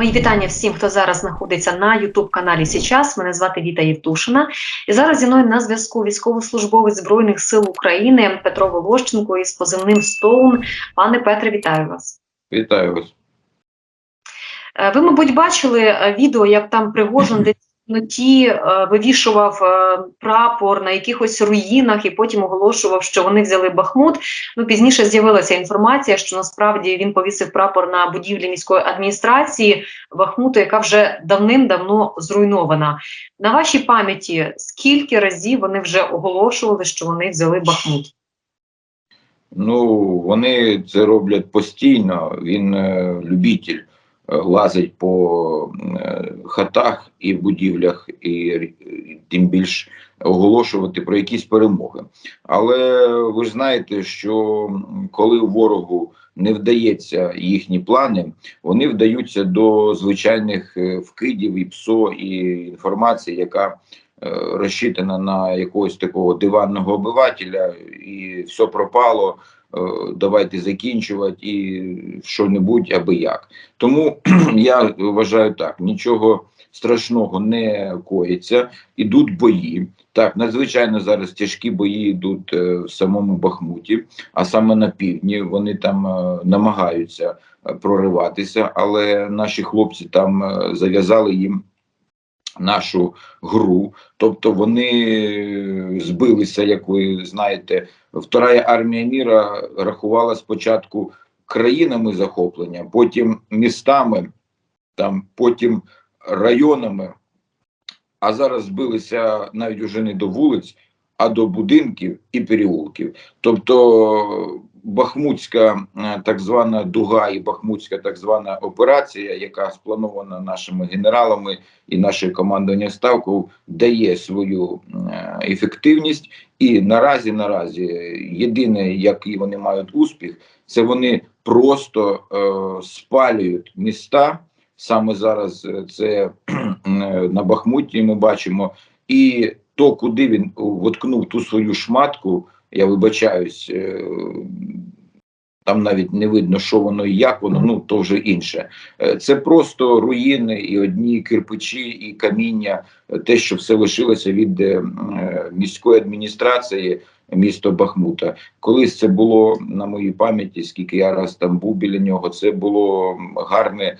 Мої вітання всім, хто зараз знаходиться на Ютуб каналі Січас. Мене звати Віта Євтушина. І зараз зі мною на зв'язку військовослужбовець Збройних сил України Петро Волощенко із позивним Стоун. Пане Петре, вітаю вас. Вітаю вас. Е, Ви, мабуть, бачили е, відео, як там Пригожин десь в темноті е, вивішував е, прапор на якихось руїнах і потім оголошував, що вони взяли Бахмут. Ну пізніше з'явилася інформація, що насправді він повісив прапор на будівлі міської адміністрації Бахмуту, яка вже давним-давно зруйнована. На вашій пам'яті скільки разів вони вже оголошували, що вони взяли Бахмут? Ну, вони це роблять постійно. Він е, любитель лазить по е, хатах і будівлях, і, тим більш оголошувати про якісь перемоги. Але ви ж знаєте, що коли ворогу не вдається їхні плани, вони вдаються до звичайних е, вкидів і ПСО, і інформації, яка е, розчитана на якогось такого диванного обивателя, і все пропало. Е, Давайте закінчувати і що-небудь аби як. Тому я вважаю так: нічого страшного не коїться, ідуть бої. Так, надзвичайно зараз тяжкі бої йдуть е, в самому Бахмуті, а саме на півдні. Вони там е, намагаються прориватися, але наші хлопці там зав'язали їм нашу гру. Тобто вони збилися, як ви знаєте, Вторая армія міра рахувала спочатку країнами захоплення, потім містами, там, потім районами, а зараз збилися навіть уже не до вулиць, а до будинків і переулків. Тобто Бахмутська е, так звана дуга і Бахмутська так звана операція, яка спланована нашими генералами і наше командування ставку, дає свою е, ефективність. І наразі, наразі, єдине, який вони мають успіх, це вони просто е, спалюють міста. Саме зараз е, це на Бахмуті ми бачимо, і то, куди він воткнув ту свою шматку, я вибачаюсь, е, там навіть не видно, що воно і як воно, ну то вже інше. Е, Це просто руїни і одні кирпичі, і каміння, е, те, що все лишилося від е, е, міської адміністрації місто Бахмута. Колись це було на моїй пам'яті, скільки я раз там був біля нього. Це було гарне.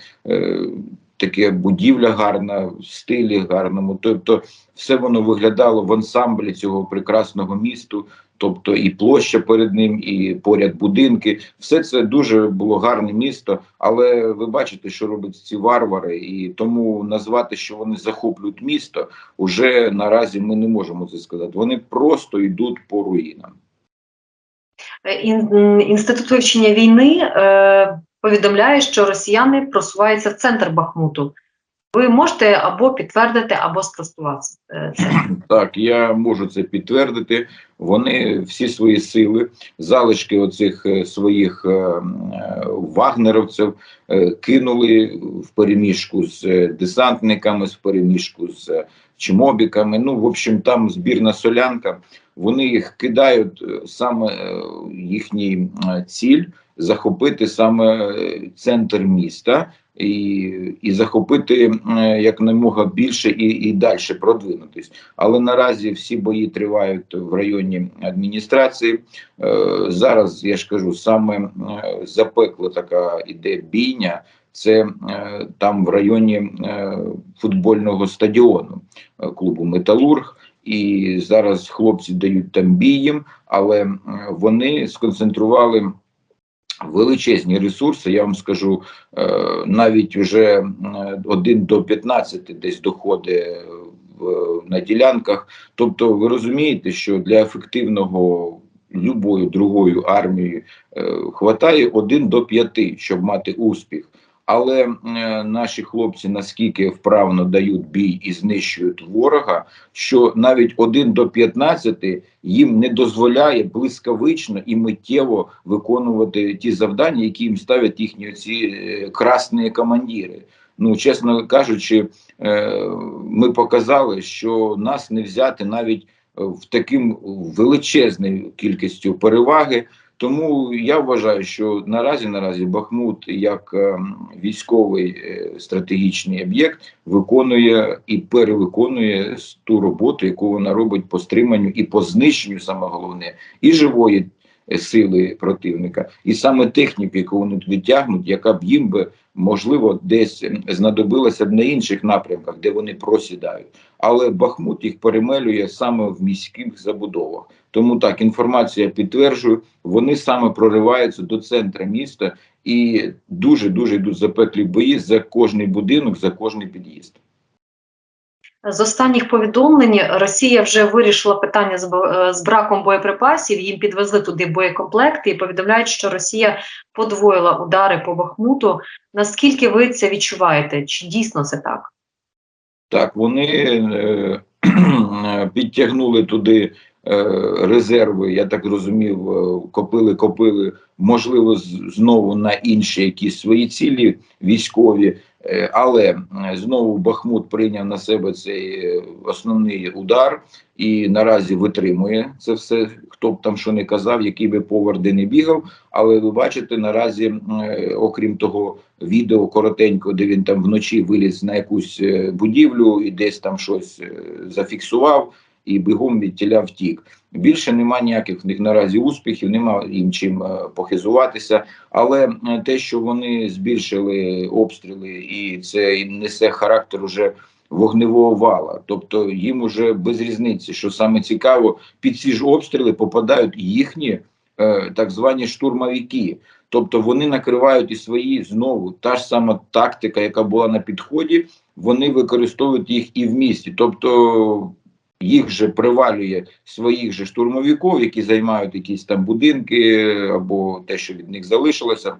Таке будівля гарна, в стилі гарному. Тобто, все воно виглядало в ансамблі цього прекрасного місту. Тобто і площа перед ним, і поряд будинки. Все це дуже було гарне місто. Але ви бачите, що роблять ці варвари, і тому назвати, що вони захоплюють місто, уже наразі ми не можемо це сказати. Вони просто йдуть по руїнам. Інститут вивчення війни е, повідомляє, що росіяни просуваються в центр Бахмуту. Ви можете або підтвердити, або спростувати е, це. Так, я можу це підтвердити. Вони всі свої сили, залишки оцих е, своїх е, вагнеровців кинули в переміжку з десантниками, з переміжку з чмобіками. Ну, в общем, там збірна солянка. Вони їх кидають саме їхній ціль захопити саме е, центр міста і, і захопити е, якнаймога більше і, і далі продвинутись. Але наразі всі бої тривають в районі адміністрації. Е, зараз я ж кажу, саме запекла така іде бійня. Це там в районі футбольного стадіону клубу Металург. І зараз хлопці дають там бій їм, але вони сконцентрували величезні ресурси. Я вам скажу, е, навіть вже один 1 до 15 десь доходить в, на ділянках. Тобто, ви розумієте, що для ефективного любою другою армією е, хватає 1 до 5, щоб мати успіх. Але е, наші хлопці наскільки вправно дають бій і знищують ворога, що навіть 1 до 15 їм не дозволяє блискавично і миттєво виконувати ті завдання, які їм ставлять їхні ці е, красні командири. Ну, чесно кажучи, е, ми показали, що нас не взяти навіть в таким величезною кількістю переваги. Тому я вважаю, що наразі наразі Бахмут як е, військовий е, стратегічний об'єкт виконує і перевиконує ту роботу, яку вона робить по стриманню і по знищенню, саме головне, і живої е, сили противника, і саме техніки, яку вони туди тягнуть, яка б їм би можливо десь знадобилася б на інших напрямках, де вони просідають. Але Бахмут їх перемелює саме в міських забудовах. Тому так інформація підтверджую, вони саме прориваються до центра міста і дуже дуже йдуть запеклі бої за кожний будинок, за кожний під'їзд. З останніх повідомлень Росія вже вирішила питання з, е, браком боєприпасів. Їм підвезли туди боєкомплекти і повідомляють, що Росія подвоїла удари по Бахмуту. Наскільки ви це відчуваєте? Чи дійсно це так? Так, вони е, підтягнули туди резерви, я так розумів, е, копили, копили, можливо, знову на інші якісь свої цілі військові. Е, Але е, знову Бахмут прийняв на себе цей е, основний удар і наразі витримує це все. Хто б там що не казав, який би повар де не бігав. Але ви бачите, наразі, е, окрім того відео коротенько, де він там вночі виліз на якусь е, будівлю і десь там щось е, зафіксував, і бігом від тіля втік. Більше немає ніяких в них наразі успіхів, нема їм чим е, похизуватися. Але е, те, що вони збільшили обстріли, і це несе характер уже вогневого вала. Тобто їм уже без різниці, що саме цікаво, під ці ж обстріли попадають їхні е, так звані штурмовики. Тобто вони накривають і свої знову та ж сама тактика, яка була на підході, вони використовують їх і в місті. Тобто їх же привалює своїх же штурмовиків, які займають якісь там будинки або те, що від них залишилося.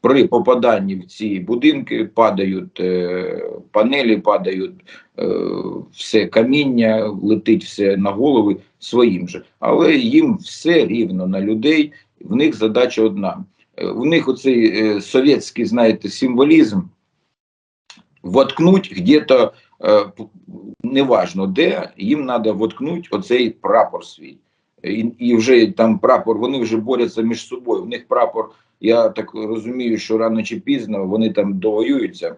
При попаданні в ці будинки падають е, панелі, падають е, все каміння, летить все на голови своїм же. Але їм все рівно на людей. В них задача одна. Е, У них оцей е, совєтський, знаєте, символізм воткнуть где-то, неважно де, їм треба воткнуть оцей прапор свій. І, і вже там прапор, вони вже борються між собою. У них прапор, я так розумію, що рано чи пізно вони там довоюються.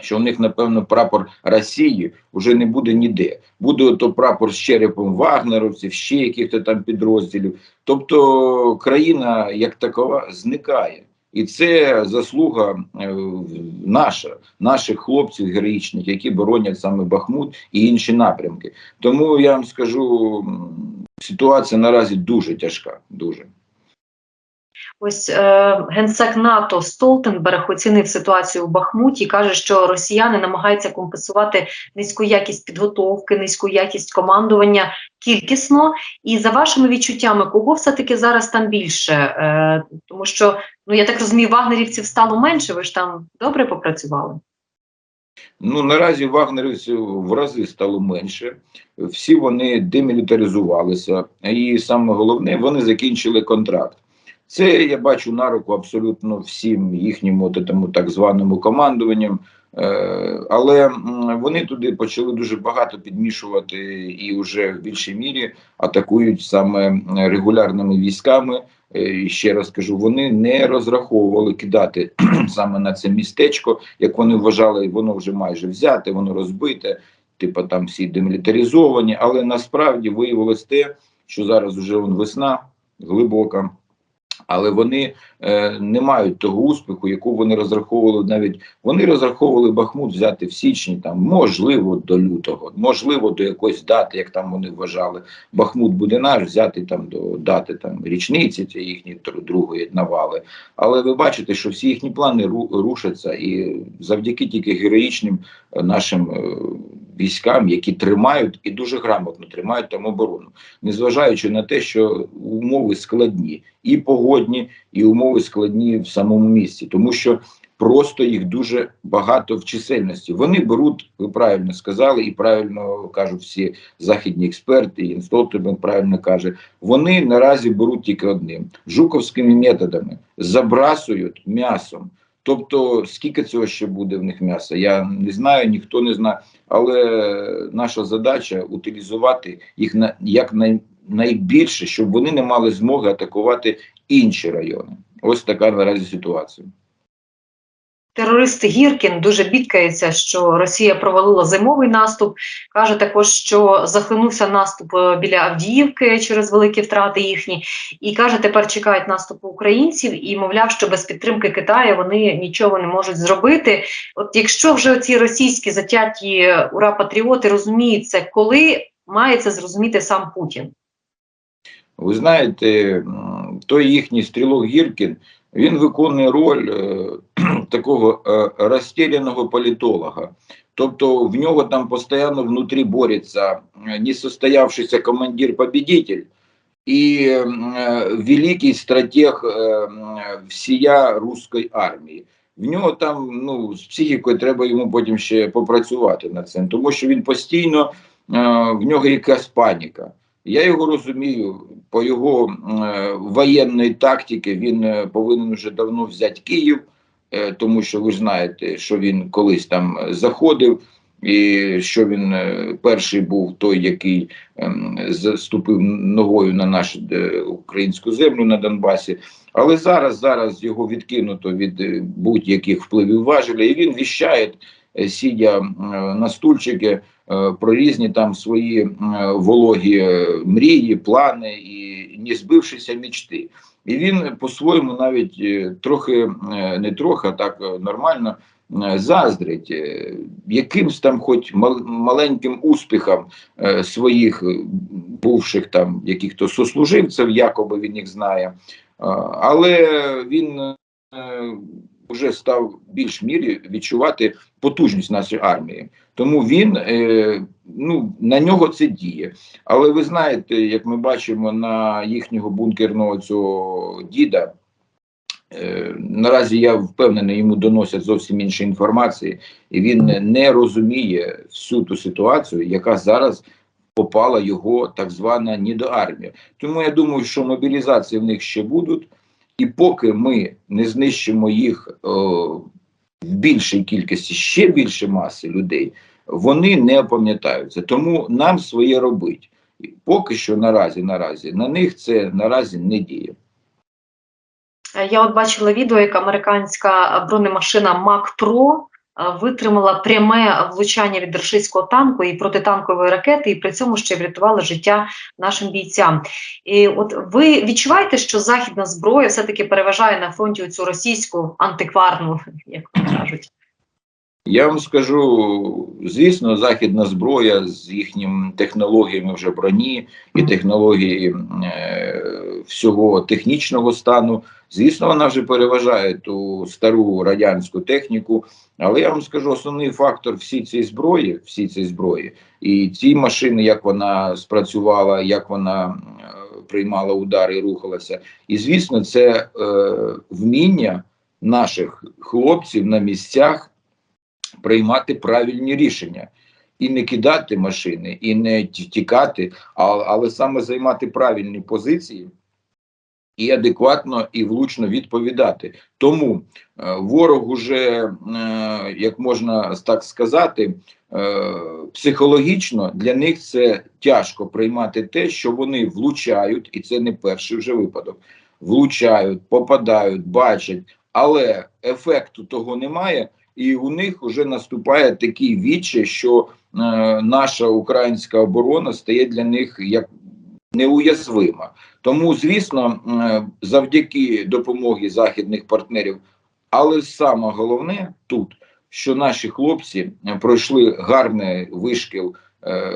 Що в них, напевно, прапор Росії вже не буде ніде. Буде то прапор з черепом вагнеровців, ще яких-то там підрозділів. Тобто країна як такова зникає. І це заслуга е, наша, наших хлопців героїчних, які боронять саме Бахмут і інші напрямки. Тому я вам скажу, ситуація наразі дуже тяжка. Дуже. Ось е, генсек НАТО Столтенберг оцінив ситуацію в Бахмуті каже, що росіяни намагаються компенсувати низьку якість підготовки, низьку якість командування кількісно. І за вашими відчуттями, кого все таки зараз там більше? Е, тому що ну я так розумію, вагнерівців стало менше. Ви ж там добре попрацювали? Ну наразі вагнерівців в рази стало менше. Всі вони демілітаризувалися, і саме головне, вони закінчили контракт. Це я бачу на руку абсолютно всім їхнім от этому так званому командуванням. Е, але вони туди почали дуже багато підмішувати і вже в більшій мірі атакують саме регулярними військами. Е, і ще раз кажу, вони не розраховували кидати саме на це містечко, як вони вважали, воно вже майже взяте, воно розбите, типу там всі демілітаризовані. Але насправді виявилось те, що зараз вже весна глибока. Але вони е, не мають того успіху, яку вони розраховували навіть вони розраховували Бахмут взяти в січні, там можливо до лютого, можливо, до якоїсь дати, як там вони вважали. Бахмут буде наш взяти там до дати там річниці цієї їхньої другої навали. Але ви бачите, що всі їхні плани рушаться, і завдяки тільки героїчним е, нашим е, військам, які тримають і дуже грамотно тримають там оборону, незважаючи на те, що умови складні і погодні, і умови складні в самому місті, тому що просто їх дуже багато в чисельності. Вони беруть, ви правильно сказали, і правильно кажуть всі західні експерти, і Столтенберг правильно каже. Вони наразі беруть тільки одним жуковськими методами, забрасують м'ясом. Тобто, скільки цього ще буде в них м'яса, я не знаю, ніхто не знає. Але наша задача утилізувати їх на як най, найбільше, щоб вони не мали змоги атакувати інші райони. Ось така наразі ситуація. Терорист Гіркін дуже бідкається, що Росія провалила зимовий наступ. Каже також, що захлинувся наступ е, біля Авдіївки через великі втрати їхні, і каже, тепер чекають наступу українців і мовляв, що без підтримки Китаю вони нічого не можуть зробити. От якщо вже ці російські затяті ура патріоти розуміють це, коли має це зрозуміти сам Путін? Ви знаєте, той їхній стрілок Гіркін, він виконує роль е, такого е, розстріляного політолога. Тобто в нього там постійно внутрі бореться е, несостоявшийся командир-победитель і великий стратег всія руської армії. В нього там ну, з психікою треба йому потім ще попрацювати над цим, тому що він постійно в нього якась паніка. Я його розумію, по його е, воєнної тактики він е, повинен вже давно взяти Київ, е, тому що ви знаєте, що він колись там заходив, і що він перший був той, який ем, заступив ногою на нашу українську землю на Донбасі. Але зараз, зараз його відкинуто від будь-яких впливів важеля, і він віщає, сидя е, на стульчики, про різні там свої е, вологі е, мрії, плани і не збившися мічти. І він по-своєму навіть е, трохи е, не трохи, а так е, нормально е, заздрить е, якимсь там, хоч маленьким успіхам е, своїх е, бувших там яких-то сослуживців, якоби він їх знає. Але він е, вже став більш мірі відчувати потужність нашої армії. Тому він е, ну на нього це діє. Але ви знаєте, як ми бачимо на їхнього бункерного цього діда. Е, наразі я впевнений, йому доносять зовсім інші інформації, і він не розуміє всю ту ситуацію, яка зараз попала його так звана недоармія. Тому я думаю, що мобілізації в них ще будуть, і поки ми не знищимо їх в більшій кількості, ще більше маси людей, вони не опам'ятаються. Тому нам своє робить. Поки що наразі, наразі на них це наразі не діє. Е, Я от бачила відео, як американська бронемашина Pro е, витримала пряме влучання від рашистського танку і протитанкової ракети, і при цьому ще врятувала життя нашим бійцям. І от ви відчуваєте, що західна зброя все-таки переважає на фронті цю російську антикварну, як кажуть? Я вам скажу, звісно, західна зброя з їхніми технологіями вже броні і технології е, всього технічного стану. Звісно, вона вже переважає ту стару радянську техніку. Але я вам скажу, основний фактор всій цій зброї, всій цій зброї, і ці машини, як вона спрацювала, як вона е, приймала удари і рухалася. І звісно, це е, вміння наших хлопців на місцях приймати правильні рішення і не кидати машини, і не тікати, а, але саме займати правильні позиції і адекватно і влучно відповідати. Тому е, ворог уже, е, як можна так сказати, е, психологічно для них це тяжко приймати те, що вони влучають, і це не перший вже випадок. Влучають, попадають, бачать, але ефекту того немає, і у них вже наступає такий відчай, що е, наша українська оборона стає для них як неуязвима. Тому, звісно, е, завдяки допомогі західних партнерів, але саме головне тут, що наші хлопці е, пройшли гарний вишкіл е,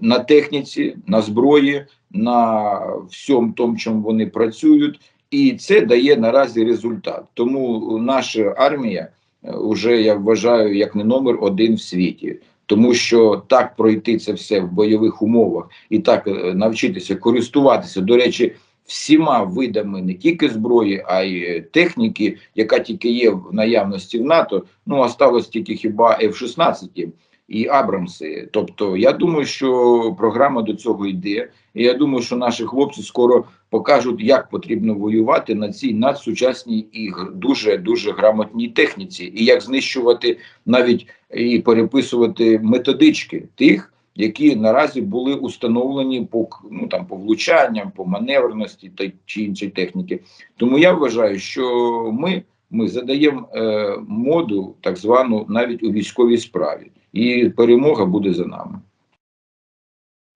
на техніці, на зброї, на всьому тому, чому вони працюють, і це дає наразі результат. Тому наша армія вже я вважаю як не номер один в світі. Тому що так пройти це все в бойових умовах і так е, навчитися користуватися, до речі, всіма видами не тільки зброї, а й е, техніки, яка тільки є в наявності в НАТО. Ну осталось тільки хіба F-16 і Абрамси. Тобто, я думаю, що програма до цього йде. І я думаю, що наші хлопці скоро покажуть, як потрібно воювати на цій надсучасній і дуже дуже грамотній техніці, і як знищувати навіть і переписувати методички тих, які наразі були установлені по ну там по влучанням, по маневреності та чи іншої техніки. Тому я вважаю, що ми, ми задаємо е, моду так звану навіть у військовій справі, і перемога буде за нами.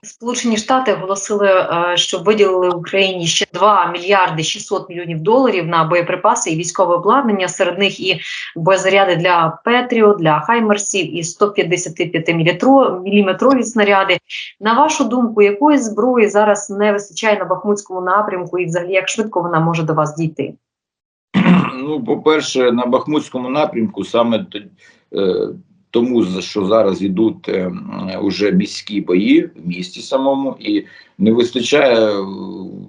Сполучені Штати оголосили, е, що виділили Україні ще 2 мільярди 600 мільйонів доларів на боєприпаси і військове обладнання. Серед них і боєзаряди для Петріо, для Хаймерсів і 155 міліметрові снаряди. На вашу думку, якої зброї зараз не вистачає на Бахмутському напрямку, і взагалі як швидко вона може до вас дійти? Ну, по-перше, на Бахмутському напрямку саме е, тому, що зараз йдуть е, уже міські бої в місті самому, і не вистачає е,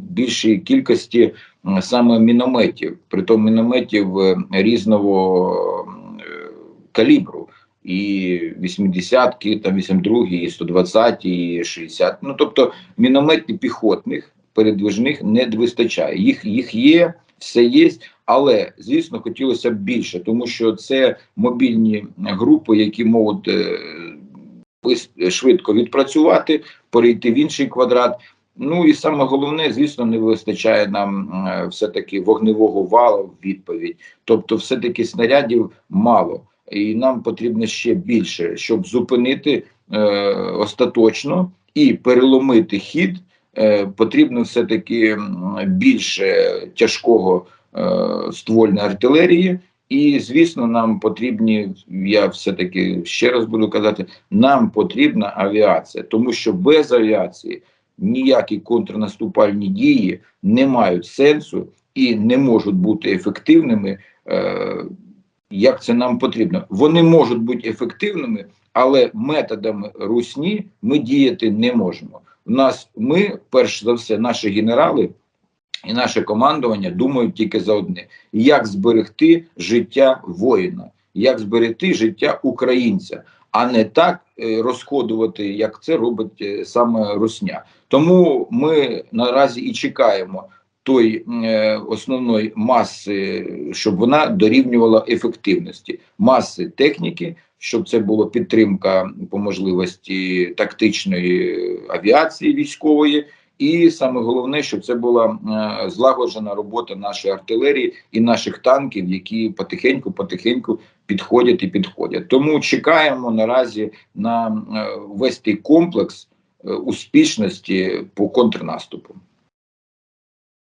більшої кількості саме мінометів, притом мінометів е, різного калібру. І 80-ки, там 82-гі, і 120-ті, і 60. Ну тобто мінометів піхотних передвижних не вистачає. Їх їх є, все є, але звісно хотілося б більше, тому що це мобільні групи, які можуть е, швидко відпрацювати, перейти в інший квадрат. Ну і саме головне, звісно, не вистачає нам е, все-таки вогневого валу в відповідь. Тобто, все-таки снарядів мало, і нам потрібно ще більше, щоб зупинити е, остаточно і переломити хід. Е, потрібно все-таки більше тяжкого ствольної артилерії. І, звісно, нам потрібні, я все-таки ще раз буду казати, нам потрібна авіація, тому що без авіації ніякі контрнаступальні дії не мають сенсу і не можуть бути ефективними, е, як це нам потрібно. Вони можуть бути ефективними, але методами русні ми діяти не можемо. У нас ми, перш за все, наші генерали і наше командування думають тільки за одне: як зберегти життя воїна, як зберегти життя українця, а не так е, розходувати, як це робить е, саме Русня. Тому ми наразі і чекаємо той е, основної маси, щоб вона дорівнювала ефективності, маси техніки, щоб це була підтримка по можливості тактичної авіації військової. І саме головне, щоб це була е, злагоджена робота нашої артилерії і наших танків, які потихеньку, потихеньку підходять і підходять. Тому чекаємо наразі на е, весь той комплекс е, успішності по контрнаступу.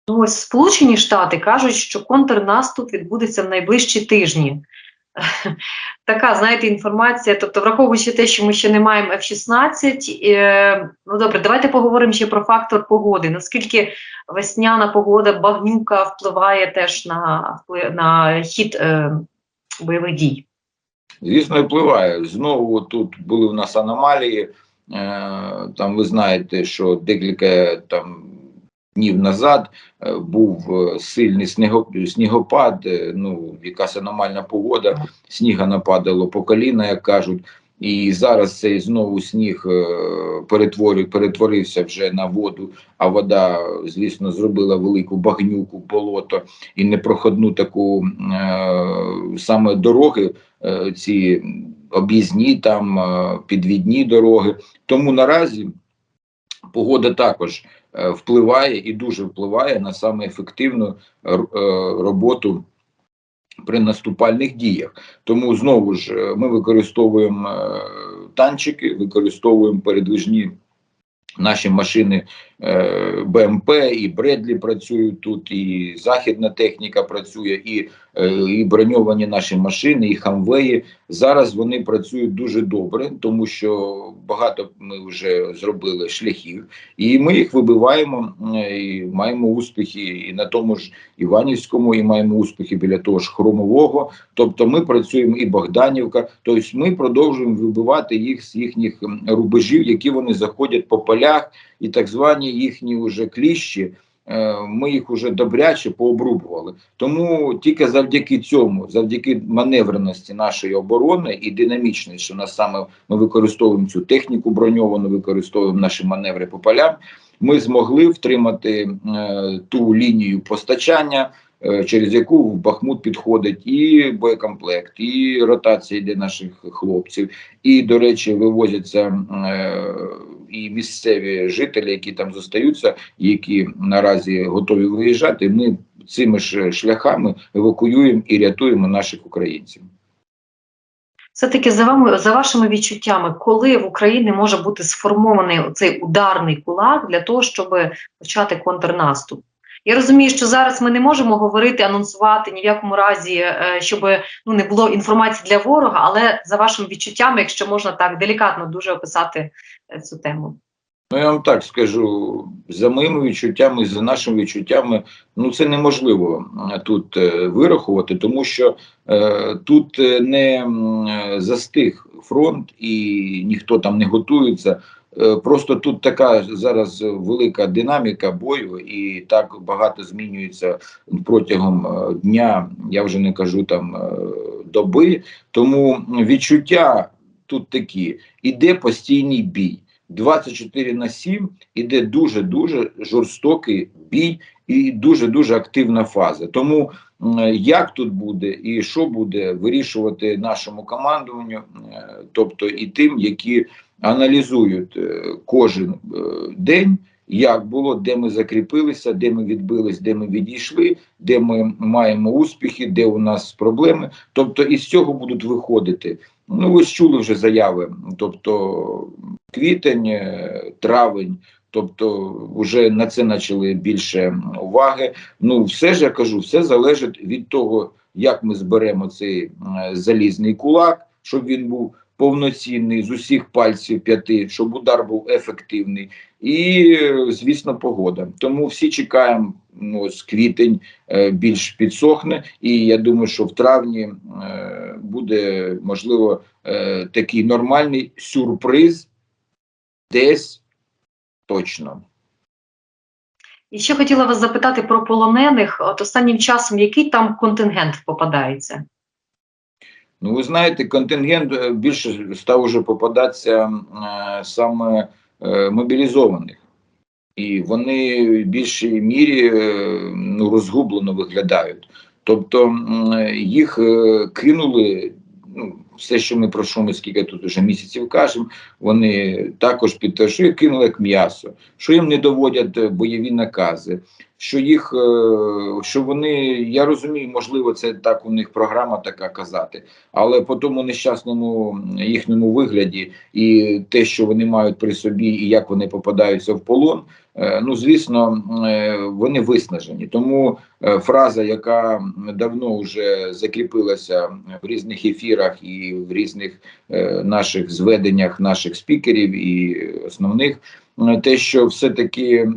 Ну, ось Сполучені Штати кажуть, що контрнаступ відбудеться в найближчі тижні. Така, знаєте, інформація. Тобто, враховуючи те, що ми ще не маємо F-16, е, ну добре, давайте поговоримо ще про фактор погоди. Наскільки весняна погода, багнюка впливає теж на, на хід е, бойових дій? Звісно, впливає. Знову тут були в нас аномалії. Е, там ви знаєте, що декілька там днів назад е, був е, сильний снігопад, е, ну якась аномальна погода, сніга нападало по коліна, як кажуть. І зараз цей знову сніг перетворив, перетворився вже на воду, а вода, звісно, зробила велику багнюку, болото і непроходну таку саме дороги, ці об'їзні там підвідні дороги. Тому наразі погода також е, впливає і дуже впливає на саме ефективну е, роботу при наступальних діях. Тому знову ж е, ми використовуємо танчики, використовуємо передвижні наші машини БМП і Бредлі працюють тут, і західна техніка працює, і, е, і броньовані наші машини, і хамвеї. Зараз вони працюють дуже добре, тому що багато ми вже зробили шляхів, і ми їх вибиваємо е, і маємо успіхи і на тому ж Іванівському, і маємо успіхи біля того ж Хромового. Тобто ми працюємо і Богданівка. Тобто ми продовжуємо вибивати їх з їхніх рубежів, які вони заходять по полях, і так звані їхні вже кліщі. е, Ми їх уже добряче пообрубували. Тому тільки завдяки цьому, завдяки маневреності нашої оборони і динамічності, що нас саме ми використовуємо цю техніку броньовану, використовуємо наші маневри по полям. Ми змогли втримати е, ту лінію постачання через яку в Бахмут підходить і боєкомплект, і ротація йде наших хлопців, і, до речі, вивозяться е, і місцеві жителі, які там зостаються, які наразі готові виїжджати. Ми цими ж шляхами евакуюємо і рятуємо наших українців. Все-таки за вами, за вашими відчуттями, коли в Україні може бути сформований цей ударний кулак для того, щоб почати контрнаступ? Я розумію, що зараз ми не можемо говорити, анонсувати ні в якому разі, е, щоб ну не було інформації для ворога, але за вашими відчуттями, якщо можна так делікатно дуже описати е, цю тему. Ну, я вам так скажу, за моїми відчуттями, за нашими відчуттями, ну це неможливо е, тут вирахувати, тому що е, тут не застиг фронт і ніхто там не готується. Е, Просто тут така зараз велика динаміка бою, і так багато змінюється протягом е, дня. Я вже не кажу там е, доби. Тому відчуття тут такі: іде постійний бій. 24 на 7 іде дуже дуже жорстокий бій і дуже дуже активна фаза. Тому як тут буде і що буде вирішувати нашому командуванню, тобто і тим, які аналізують е, кожен е, день. Як було, де ми закріпилися, де ми відбились, де ми відійшли, де ми маємо успіхи, де у нас проблеми. Тобто із цього будуть виходити. Ну, ви ж чули вже заяви. Тобто квітень, е, травень, тобто вже на це почали більше уваги. Ну, все ж я кажу, все залежить від того, як ми зберемо цей залізний кулак, щоб він був повноцінний з усіх пальців п'яти, щоб удар був ефективний, і звісно, погода. Тому всі чекаємо. Ну, ось квітень е, більш підсохне, і я думаю, що в травні е, буде можливо е, такий нормальний сюрприз десь точно. І ще хотіла вас запитати про полонених. От останнім часом який там контингент попадається? Ну, ви знаєте, контингент е, більше став уже попадатися е, саме е, мобілізованих. І вони в більшій мірі е, ну, розгублено виглядають. Тобто м, їх е, кинули, ну, все, що ми про що ми скільки тут вже місяців кажемо, вони також під те, кинули як м'ясо, що їм не доводять е, бойові накази, що їх, е, що вони, я розумію, можливо, це так у них програма така казати, але по тому нещасному їхньому вигляді і те, що вони мають при собі, і як вони попадаються в полон, е, ну звісно, е, вони виснажені. Тому фраза, яка давно вже закріпилася в різних ефірах і в різних наших зведеннях наших спікерів і основних, те, що все-таки е,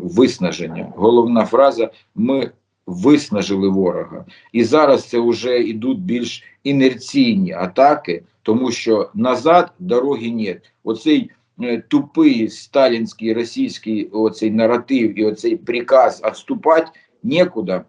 виснаження. Головна фраза: ми виснажили ворога. І зараз це вже йдуть більш інерційні атаки, тому що назад дороги нет. Оцей е, тупий сталінський російський оцей наратив і оцей приказ відступати нікуди.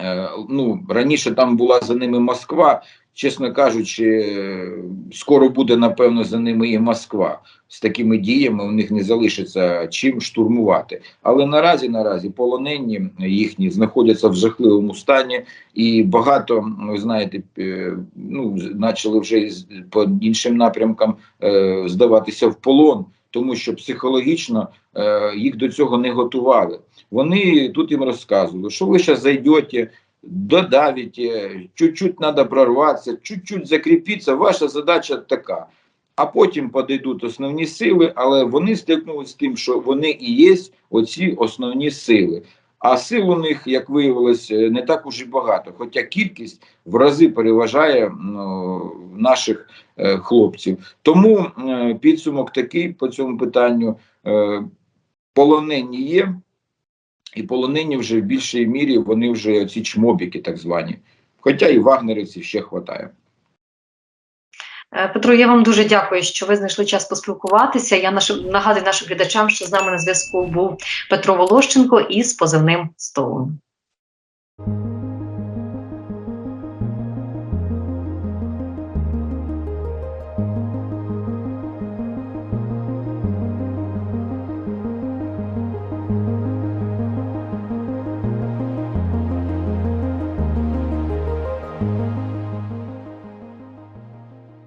Е, ну, раніше там була за ними Москва, чесно кажучи, е, скоро буде, напевно, за ними і Москва. З такими діями у них не залишиться чим штурмувати. Але наразі, наразі, полонені їхні знаходяться в жахливому стані, і багато, ви знаєте, е, ну, почали вже по іншим напрямкам е, здаватися в полон, тому що психологічно їх до цього не готували. Вони тут їм розказували, що ви зараз зайдете, додавите, чуть-чуть треба прорватися, чуть-чуть закріпитися. Ваша задача така. А потім подійдуть основні сили, але вони стикнулися з тим, що вони і є оці основні сили. А сил у них, як виявилось, не так уж і багато. Хоча кількість в рази переважає ну, наших е, хлопців. Тому е, підсумок такий по цьому питанню: е, полонені є, і полонені вже в більшій мірі вони вже ці чмобіки, так звані. Хоча і вагнерівців ще вистачає. Е, Петро, я вам дуже дякую, що ви знайшли час поспілкуватися. Я нашим нагадую нашим глядачам, що з нами на зв'язку був Петро Волощенко із позивним Стоун.